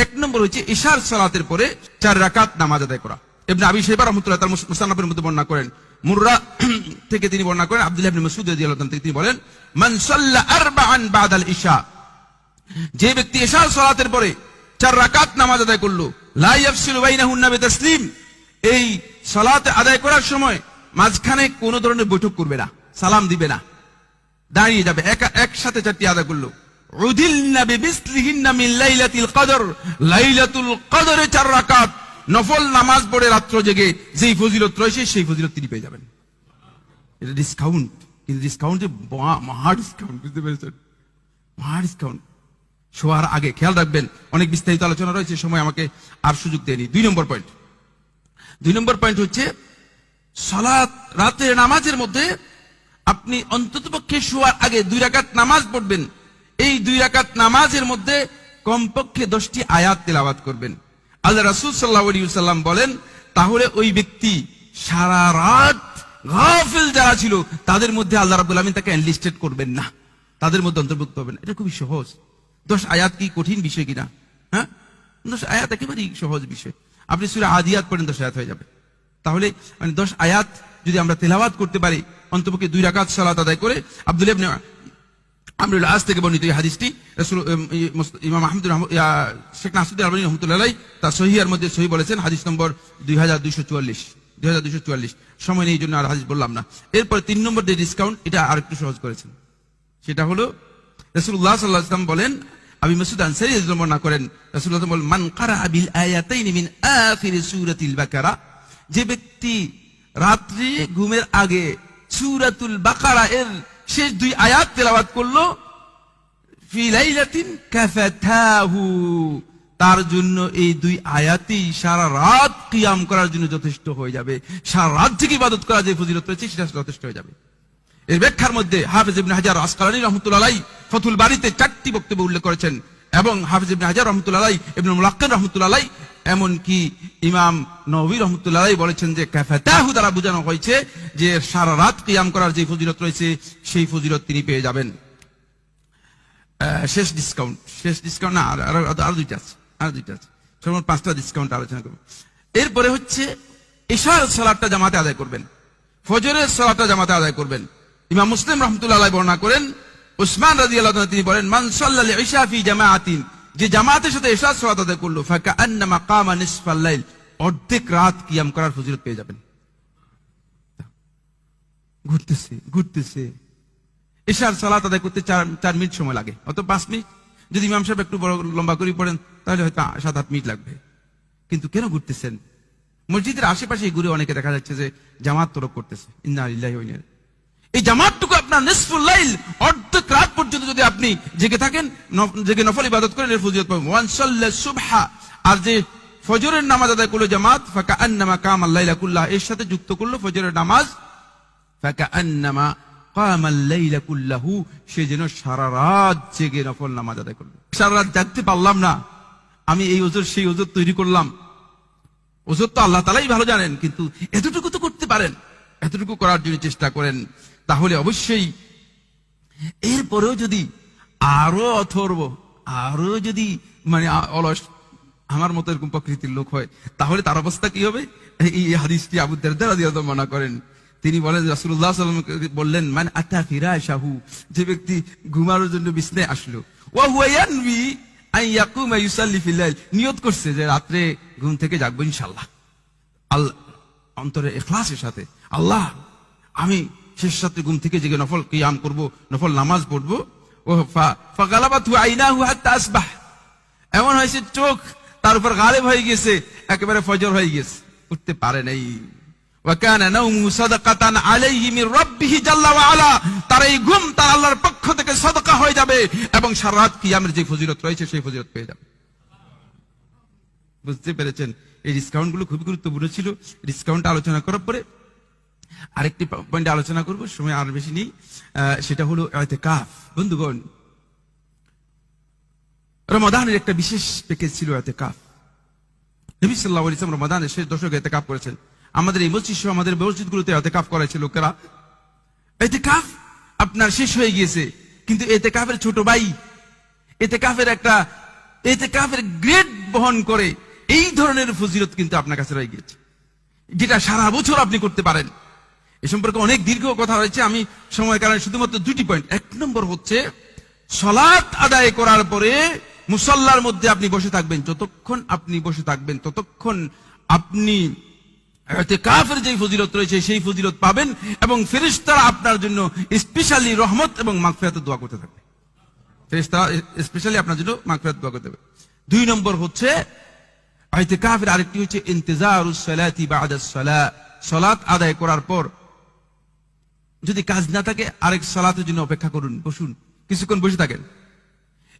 এক নম্বর হচ্ছে ইশার সালাতের পরে চার রাকাত নামাজ আদায় করা। এমনি আবি সাহেব রহমতুল্লাহ তার মুসান্নাফের মধ্যে বর্ণনা করেন। মুর্রা থেকে তিনি বর্ণনা করেন, আব্দুল্লাহ ইবনে মাসউদ রাদিয়াল্লাহু থেকে তিনি বলেন, মান সাল্লা আরবাআন বাদাল ইশা। যে ব্যক্তি এশার সালাতের পরে চার রাকাত নামাজ আদায় করল, লা ইয়াফসিলু বাইনাহুন্না বিতাসলিম। এই সালাত আদায় করার সময় মাঝখানে কোন ধরনের বৈঠক করবে না, সালাম দিবে না। দাঁড়িয়ে যাবে, একা- একসাথে চারটি আদায় করল। উদিলনা বিমিসলিহিন্না মিন লাইলাতিল কদর, লাইলাতুল কদরে চার রাকাত। নফল নামাজ পড়ে রাত্র জেগে যেই ফজিলত রয়েছে সেই ফজিলত তিনি পেয়ে যাবেন। এটা ডিসকাউন্ট কিন্তু ডিসকাউন্টে মহা ডিসকাউন্ট বুঝতে পেরেছেন? মহা ডিসকাউন্ট শোয়ার আগে খেয়াল রাখবেন, অনেক বিস্তারিত আলোচনা রয়েছে সময় আমাকে আর সুযোগ দেয়নি। দুই নম্বর পয়েন্ট দুই নম্বর পয়েন্ট হচ্ছে, সালাত রাতের নামাজের মধ্যে আপনি অন্ততপক্ষে শোয়ার আগে দুই রাকাত নামাজ পড়বেন দুই রাকাত নামাজের মধ্যে কমপক্ষে দশটি আয়াত তেলাওয়াত করবেন। আল্লাহ রাসূল সাল্লাম বলেন, তাহলে ওই ব্যক্তি সারা রাত গাফিল যারা ছিল, তাদের মধ্যে আল্লাহ রাব্বুল আমিন তাকে এনলিস্টেড করবেন না। তাদের মধ্যে অন্তর্ভুক্ত হবেন এটা খুবই সহজ। দশ আয়াত কি কঠিন বিষয় কিনা? হ্যাঁ? দশ আয়াত একেবারেই সহজ বিষয়। আপনি সুরা আদিয়াত পড়েন, দশ আয়াত হয়ে যাবে। তাহলে মানে দশ আয়াত যদি আমরা তেলাওয়াত করতে পারি, অন্তপক্ষে দুই রাকাত সালাত আদায় করে, আব্দুল আমরুল আজ থেকে বর্ণিত এই হাদিসটি রাসূল ইমাম আহমদুর শেখ নাসুদ্দিন আলবানী রহমতুল্লাহ তার সহিয়ার মধ্যে সহি বলেছেন, হাদিস নম্বর দুই হাজার দুইশো চুয়াল্লিশ। দুই হাজার দুইশো চুয়াল্লিশ। সময় নেই জন্য আর হাদিস বললাম না। এরপরে তিন নম্বর যে ডিসকাউন্ট এটা আর একটু সহজ করেছেন। সেটা হলো, রাসূলুল্লাহ সাল্লাল্লাহু আলাইহি ওয়াসাল্লাম বলেন আবি মাসউদ আনসারী বর্ণনা করেন, রাসূলুল্লাহ বলেন, মান কারা বিল আয়াতাইন মিন আখির সূরাতিল বাকারা। যে ব্যক্তি রাত্রি ঘুমের আগে সূরাতুল বাকারা এর শেষ দুই আয়াত তেলাওয়াত করল তার জন্য এই দুই আয়াতেই সারা রাত কিয়াম করার জন্য যথেষ্ট হয়ে যাবে। সারা রাত থেকে ইবাদত করা যে ফজিলত রয়েছে, সেটা যথেষ্ট হয়ে যাবে। এর ব্যাখ্যার মধ্যে হাফিজ ইবনে হাজার আসকালানি রহমতুল্লাহ ফতুল বাড়িতে চারটি বক্তব্য উল্লেখ করেছেন এবং হাফিজ ইবনে হাজার রহমতুল্লাহ ইবনে মুলাক্কান রহমতুল্লাহ এমনকি ইমাম নবী রহমতুল্লাহ বলেছেন যে কাফাতাহু দ্বারা বোঝানো হয়েছে যে সারা রাত কিয়াম করার যে ফজিলত রয়েছে, সেই ফজিলত তিনি পেয়ে যাবেন। শেষ ডিসকাউন্ট শেষ ডিসকাউন্ট না, আর- দুইটা আছে, আর দুইটা আছে। সর্বমোট পাঁচটা ডিসকাউন্ট আলোচনা করব। এরপরে হচ্ছে এশার সালাদটা জামাতে আদায় করবেন। ফজরের সালাদটা জামাতে আদায় করবেন। ইমাম মুসলিম রহমতুল্লাহ বর্ণনা করেন, উসমান রাজি আল্লাহ তিনি বলেন, মান সাল্লাল ইশা ফি জামাআতিন যে জামাতের সাথে এশার সালাত আদায় করল ফাকা আন্নামা কামা নিসফাল লাইল, অর্ধেক রাত কিয়াম করার ফজিলত পেয়ে যাবেন। ঘুরতেছে ঘুরতেছে। এশার সালাত আদায় করতে চার চার মিনিট সময় লাগে অত পাঁচ মিনিট। যদি ইমাম সাহেব একটু বড়, লম্বা করে পড়েন, তাহলে হয়তো সাত, আট মিনিট লাগবে। কিন্তু কেন ঘুরতেছেন? মসজিদের আশেপাশে ঘুরে অনেকে দেখা যাচ্ছে যে জামাত তরক করতেছে। ইন্না লিল্লাহি ওয়া ইন্না ইলাইহি। এই জামাতটুকু আপনার নিসফুল লাইল, অর্ধেক রাত পর্যন্ত যদি আপনি জেগে থাকেন জেগে নফল ইবাদত করেন, এর ফজিলত পাবেন। ওয়ান সাল্লা সুবহা, আর যে ফজরের নামাজ আদায় করল জামাত ফাকা আন্নামা কাম আল্লাইলা কুল্লাহ, এর সাথে যুক্ত করল ফজরের নামাজ, ফাকাআন্নামা কামাল লাইলা কুল্লাহু, সে যেন সারা রাত জেগে নফল নামাজ আদায় করল। সারা রাত জাগতে পারলাম না। আমি এই ওজোর, সেই ওজোর তৈরি করলাম। ওজোর তো আল্লাহ তালাই ভালো জানেন, কিন্তু এতটুকু তো করতে পারেন। এতটুকু করার জন্য চেষ্টা করেন। তাহলে অবশ্যই এরপরেও যদি আরও অথর্ব, আরও যদি মানে অলস, আমার মতো এরকম প্রকৃতির লোক হয়, তাহলে তার অবস্থা কি হবে? এই হাদিসটি আবু দারদা রাদিয়াল্লাহু মনে করেন। তিনি বলেন ওয়াসাল্লাম বললেন, মান আতা ফিরাশাহু যে ব্যক্তি ঘুমানোর জন্য বিছনায় আসলো। নিয়ত করছে যে রাত্রে ঘুম থেকে জাগবো ইনশাআল্লাহ। আল্লাহ অন্তরে এখলাসের সাথে। আল্লাহ, আমি শেষ রাত্রে ঘুম থেকে জেগে নফল কিয়াম করব, নফল নামাজ পড়ব। ও ফাগালাবাতু আইনাহু হাত্তা আসবাহ। এমন হয়েছে চোখ, তার উপর গালেব হয়ে গেছে একেবারে ফজর হয়ে গেছে উঠতে পারে নাই। ওয়াকানা নাওমু সাদাকাতান আলাইহি মির রাব্বিহি জাল্লা ওয়া আলা। তার এই ঘুম তার আল্লাহর পক্ষ থেকে সাদাকা হয়ে যাবে এবং সারা রাত কিয়ামের যে ফজিলত রয়েছে, সেই ফজিলত পেয়ে যাবে। বুঝতে পেরেছেন? এই ডিসকাউন্টগুলো খুবই গুরুত্বপূর্ণ ছিল। ডিসকাউন্ট আলোচনা করার পরে আরেকটি পয়েন্ট আলোচনা করব, সময় আর বেশি নেই। সেটা হলো কাফ বন্ধুগণ, রমাদানের একটা বিশেষ প্যাকেজ ছিল এতে কাফ নবী সাল্লাহ ইসলাম রমাদানের শেষ দশকে করেছেন। আমাদের এই মসজিদ সহ আমাদের করেছে লোকেরা। আপনার শেষ হয়ে গিয়েছে, কিন্তু এতে কাফের ছোট ভাই এতে কাফের একটা এতে কাফের গ্রেড বহন করে, এই ধরনের ফজিলত কিন্তু আপনার কাছে রয়ে গিয়েছে। যেটা সারা বছর আপনি করতে পারেন। এ সম্পর্কে অনেক দীর্ঘ কথা রয়েছে। আমি সময় কারণে শুধুমাত্র দুটি পয়েন্ট এক নম্বর হচ্ছে, সলাৎ আদায় করার পরে মুসল্লার মধ্যে আপনি বসে থাকবেন। যতক্ষণ আপনি বসে থাকবেন, ততক্ষণ আপনি কাফের যে ফজিলত রয়েছে, সেই ফজিলত পাবেন এবং ফেরিস্তারা আপনার জন্য স্পেশালি রহমত এবং মাগফিরাতের দোয়া করতে থাকবে। ফেরিস্তারা স্পেশালি আপনার জন্য মাগফিরাত দোয়া করতে হবে দুই নম্বর হচ্ছে আইতে কাফের আরেকটি হচ্ছে ইন্তেজারুস সালাতি সালাহ সালাত আদায় করার পর যদি কাজ না থাকে, আরেক সালাতের জন্য অপেক্ষা করুন, বসুন, কিছুক্ষণ বসে থাকেন।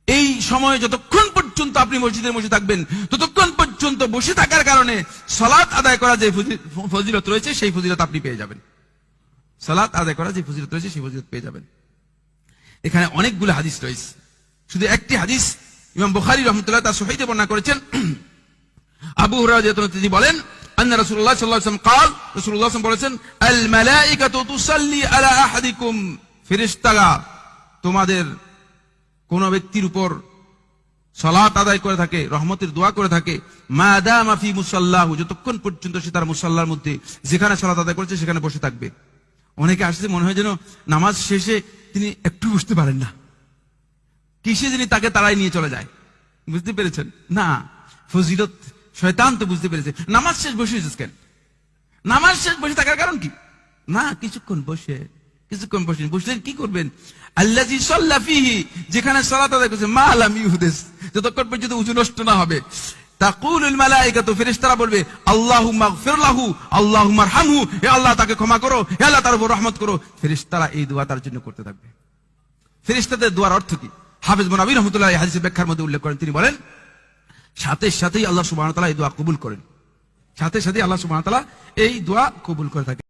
এই সময় যতক্ষণ পর্যন্ত আপনি মসজিদের বসে থাকবেন, ততক্ষণ পর্যন্ত বসে থাকার কারণে সালাত আদায় করা যে ফজি- ফজিলত রয়েছে, সেই ফজিলত আপনি পেয়ে যাবেন। সালাত আদায় করা যে ফজিলত রয়েছে, সেই ফজিলত পেয়ে যাবেন। এখানে অনেকগুলো হাদিস রয়েছে। শুধু একটি হাদিস, ইমাম বুখারী রহমতুল্লাহ তার সহিতে বর্ণনা করেছেন। আবু হুরায়রা রাদিয়াল্লাহু আনহু তিনি বলেন আন্না রাসূলুল্লাহ সাল্লাল্লাহু আলাইহি ওয়াসাল্লাম قال রাসূলুল্লাহ সাল্লাল্লাহু আলাইহি ওয়াসাল্লাম বলেছেন আল মালাইকাতু তুসাল্লি আলা আহাদিকুম ফেরেশতারা তোমাদের কোন ব্যক্তির উপর সালাত আদায় করে থাকে রহমতের দোয়া করে থাকে মা দামা ফি মুসাল্লাহু যতক্ষণ পর্যন্ত সে তার মুসাল্লার মধ্যে যেখানে সালাত আদায় করেছে সেখানে বসে থাকবে অনেকে আসছে মনে হয় যেন নামাজ শেষে তিনি একটু বুঝতে পারেন না কিসে যিনি তাকে তারাই নিয়ে চলে যায় বুঝতে পেরেছেন না ফজিলত শয়তান তো বুঝতে পেরেছে। নামাজ শেষ বসে কেন? নামাজ শেষ বসে থাকার কারণ কি? না, কিছুক্ষণ বসে কিছুক্ষণ বসে। বসলে কি করবেন? যেখানে আদায় করছে, মা আলাম ইহুদেস যতক্ষণ পর্যন্ত নষ্ট না হবে। বলবে হে আল্লাহ তাকে ক্ষমা করো, হে আল্লাহ তার উপর রহমত করো। ফেরেশতারা এই দোয়া তার জন্য করতে থাকবে। ফেরেশতাদের দোয়ার অর্থ কি? হাফেজ মোনাবি রহমতুল্লাহ হাদিসের ব্যাখ্যার মধ্যে উল্লেখ করেন। তিনি বলেন সাথে সাথেই আল্লাহ সুবাহ এই দোয়া কবুল করেন। সাথে সাথে আল্লাহ সুবাহ এই দোয়া কবুল করে থাকে